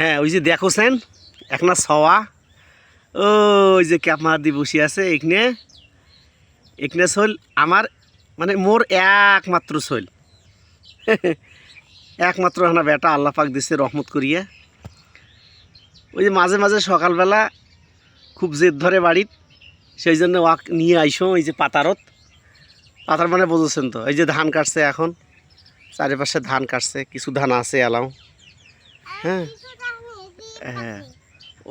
হ্যাঁ ওই যে দেখোছেন এক না সওয়া। ও ওই যে ক্যাপমার দিয়ে বসে আছে এখানে এখানে শৈল আমার মানে মোর একমাত্র শৈল। একমাত্র না বেটা, আল্লাহ পাক দিছে রহমত করিয়া। ওই যে মাঝে মাঝে সকালবেলা খুব জেদ ধরে বাড়ির, সেই জন্য ওয়াক নিয়ে আইসো, এই যে পাতারত। পাতার মানে বুঝেছেন তো, এই যে ধান কাটছে এখন। চারিপাশে ধান কাটছে, কিছু ধান আছে এলাও। হ্যাঁ। হ্যাঁ। ও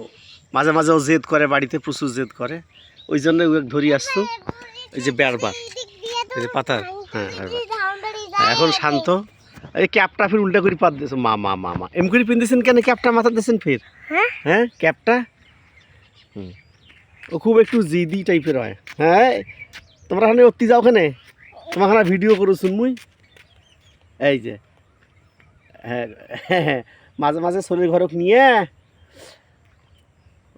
মাঝে মাঝে ও জেদ করে বাড়িতে প্রচুর জেদ করে। ওই জন্য ওকে ধরি আসতো। এই যে বেড়বার। এই যে পাতা। হ্যাঁ বেড়বার। এখন শান্ত। এই ক্যাপটা ফির উল্টা করে পাত দিয়েছ। মা মা মা মা। এম করে পিনতেছেন কেন? ক্যাপটা মাথা দিয়েছেন ফির? হ্যাঁ? হ্যাঁ ক্যাপটা? হুম। ও খুব একটু জিদি টাইপের হয়। হ্যাঁ তোমরা এখানে অতি যাও ওখানে তোমার ভিডিও করো মুই। এই যে। হ্যাঁ হ্যাঁ, হ্যাঁ। মাঝে মাঝে শরীর ঘরক নিয়ে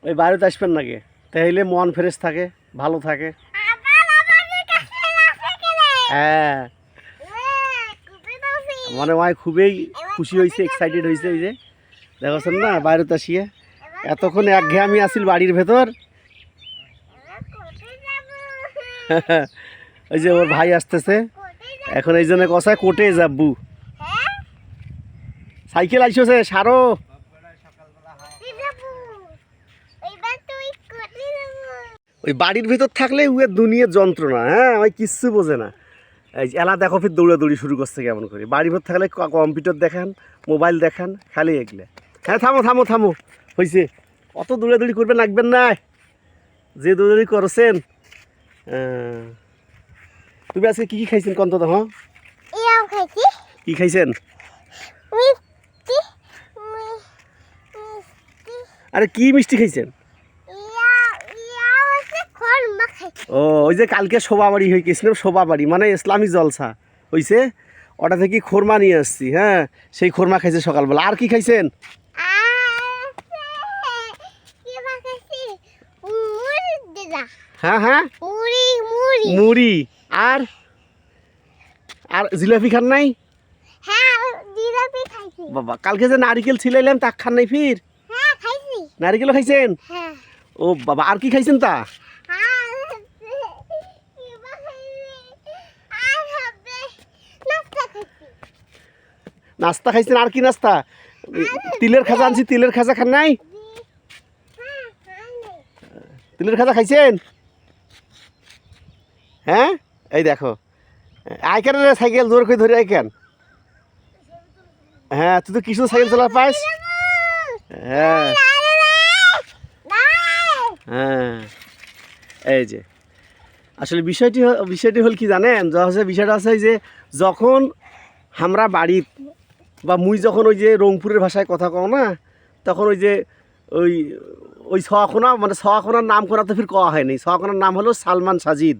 ওই বাইরেতে আসবেন নাকি? তাইলে মন ফ্রেশ থাকে ভালো থাকে। হ্যাঁ। মনে হয় খুবই খুশি হয়েছে এক্সাইটেড হয়েছে এই যে। দেখছেন না বাইরেতে আসিয়ে। এতক্ষণ একঘেয়ামি আসিল বাড়ির ভেতর। ওই যে ওর ভাই আসতেছে। এখন এই জন্য কষায় কোটে যাবু। সাইকেল আইসছে সারো। ওই বাড়ির ভিতর থাকলে উয়ের দুনিয়ার যন্ত্রণা হ্যাঁ ওই কিচ্ছু বোঝে না। এই এলা দেখো ফির দৌড়াদৌড়ি শুরু করছে কেমন করে। বাড়ির ভিতর থাকলে কম্পিউটার দেখান মোবাইল দেখান খালি এগলে। হ্যাঁ থামো থামো থামো হয়েছে অত দৌড়াদৌড়ি করবেন লাগবেন না। যে দৌড়াদৌড়ি করছেন তুমি আজকে কী কী খাইছেন কন্ত তো হ্যাঁ কী খাইছেন? আরে কি মিষ্টি খাইছেন ইয়াও ইয়াও আছে খরমা খাইছি ও ওই যে কালকে শোভা বাড়ি হয়ে গেছিলাম শোভা বাড়ি মানে ইসলামী জলসা। হইছে ওটা থেকে খোরমা নিয়ে আসছি হ্যাঁ? সেই খোরমা খাইছে সকালবেলা। আর কি খাইছেন? হ্যাঁ হ্যাঁ? মুড়ি। আর? আর জিলাপি খান নাই? হ্যাঁ বাবা কালকে যে নারিকেল ছিলাইলাম তা খান নাই ফির? হ্যাঁ নারিকেলও খাইছেন? হ্যাঁ। ও বাবা আর কি খাইছেন তা আর কিবা খাইছি আর হবে নাস্তা খাইছি নাস্তা খাইছেন? আর কি নাস্তা? তিলের খাজা আনছি, তিলের খাজা খান নাই? তিলের খাজা খাইছেন? হ্যাঁ? এই দেখো আয় কেন রে সাইকেল জোর করে ধরে আয় কেন হ্যাঁ তুই তো কিছু সাইকেল চালা পাস হ্যাঁ। হ্যাঁ। এই যে, আসলে বিষয়টি বিষয়টি হল কি জানেন? বিষয়টা আছে যে, যখন আমরা বাড়িত বা মুই যখন ওই যে রংপুরের ভাষায় কথা কও না, তখন ওই যে ওই ওই ছয়াখোনা মানে ছয়াখোনার নাম করা তো ফির কওয়া হয়নি। ছয়াখোনার নাম হলো সালমান সাজিদ।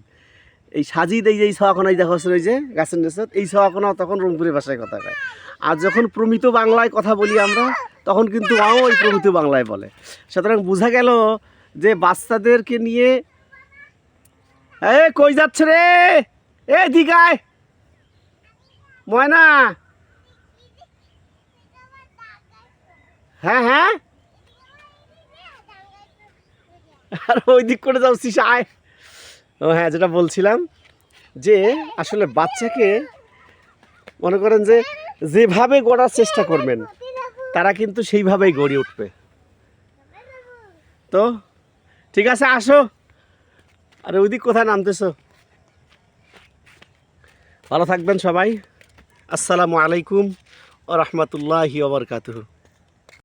এই সাজিদ, এই যে এই ছয়াখোনায় দেখা হচ্ছে ওই যে, গাছের নেছত এই ছয়াখোনা তখন রংপুরের ভাষায় কথা কয়। আর যখন প্রমিত বাংলায় কথা বলি আমরা, তখন কিন্তু আও ওই প্রমিত বাংলায় বলে। সুতরাং বোঝা গেল যে বাচ্চাদেরকে নিয়ে এ কই যাচ্ছে রে? এ দিঘায়! ময়না! হ্যাঁ হ্যাঁ? আর ওই দিক করে যাচ্ছিস, আয়। ও হ্যাঁ যেটা বলছিলাম যে আসলে বাচ্চাকে মনে করেন যে যেভাবে গড়ার চেষ্টা করবেন, তারা কিন্তু সেইভাবেই গড়ে উঠবে। তো, ঠিক আছে, আসো। আরে ওইদিক কোথায় নামতেছো? ভালো থাকবেন সবাই। আসসালামু আলাইকুম ও রহমতুল্লাহি ওবরকাতুহ